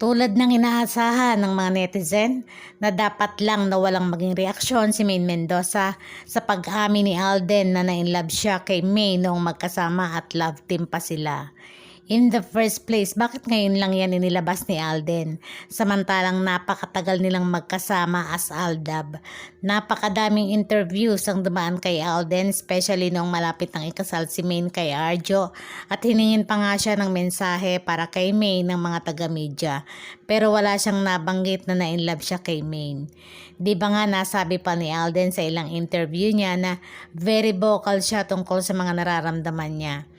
Tulad ng inaasahan ng mga netizen na dapat lang na walang maging reaksyon si Maine Mendoza sa pag-amin ni Alden na na-inlove siya kay May noong magkasama at love team pa sila. In the first place, bakit ngayon lang yan inilabas ni Alden? Samantalang napakatagal nilang magkasama as Aldab. Napakadaming interviews ang dumaan kay Alden, especially noong malapit ng ikasal si Maine kay Arjo. At hiningin pa nga siya ng mensahe para kay Maine ng mga taga-media. Pero wala siyang nabanggit na na-inlove siya kay Maine. Di ba nga nasabi pa ni Alden sa ilang interview niya na very vocal siya tungkol sa mga nararamdaman niya.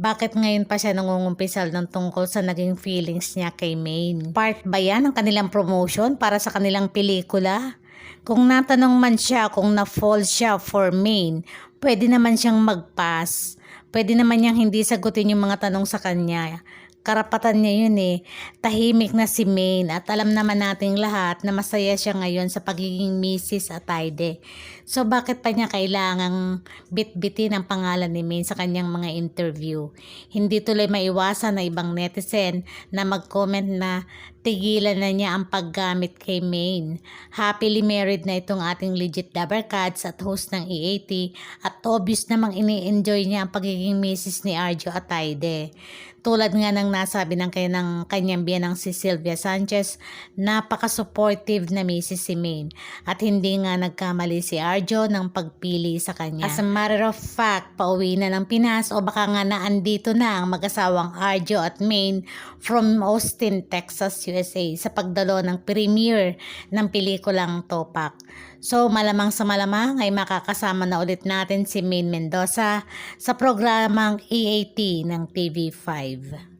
Bakit ngayon pa siya nangungumpisal ng tungkol sa naging feelings niya kay Maine? Part ba yan ng kanilang promotion para sa kanilang pelikula? Kung natanong man siya kung na-fall siya for Maine, pwede naman siyang mag-pass. Pwede naman niyang hindi sagutin yung mga tanong sa kanya. Karapatan niya yun eh. Tahimik na si Maine at alam naman nating lahat na masaya siya ngayon sa pagiging Mrs. Atayde. So bakit pa niya kailangang bitbitin ang pangalan ni Maine sa kanyang mga interview? Hindi tuloy maiwasan na ibang netizen na mag-comment na tigilan na niya ang paggamit kay Maine. Happily married na itong ating legit Dabarkads at host ng EAT at obvious namang ini-enjoy niya ang pagiging Mrs. ni Arjo Atayde. Tulad nga ng nasabi ng kanyang, kanyang biyanang si Sylvia Sanchez, napaka-supportive na Mrs. si Maine at hindi nga nagkamali si Arjo ng pagpili sa kanya. As a matter of fact, pauwi na ng Pinas o baka nga naandito na ang mag-asawang Arjo at Maine from Austin, Texas, USA sa pagdalo ng premiere ng pelikulang Topak. So malamang sa malamang ay makakasama na ulit natin si Maine Mendoza sa programang EAT ng TV5.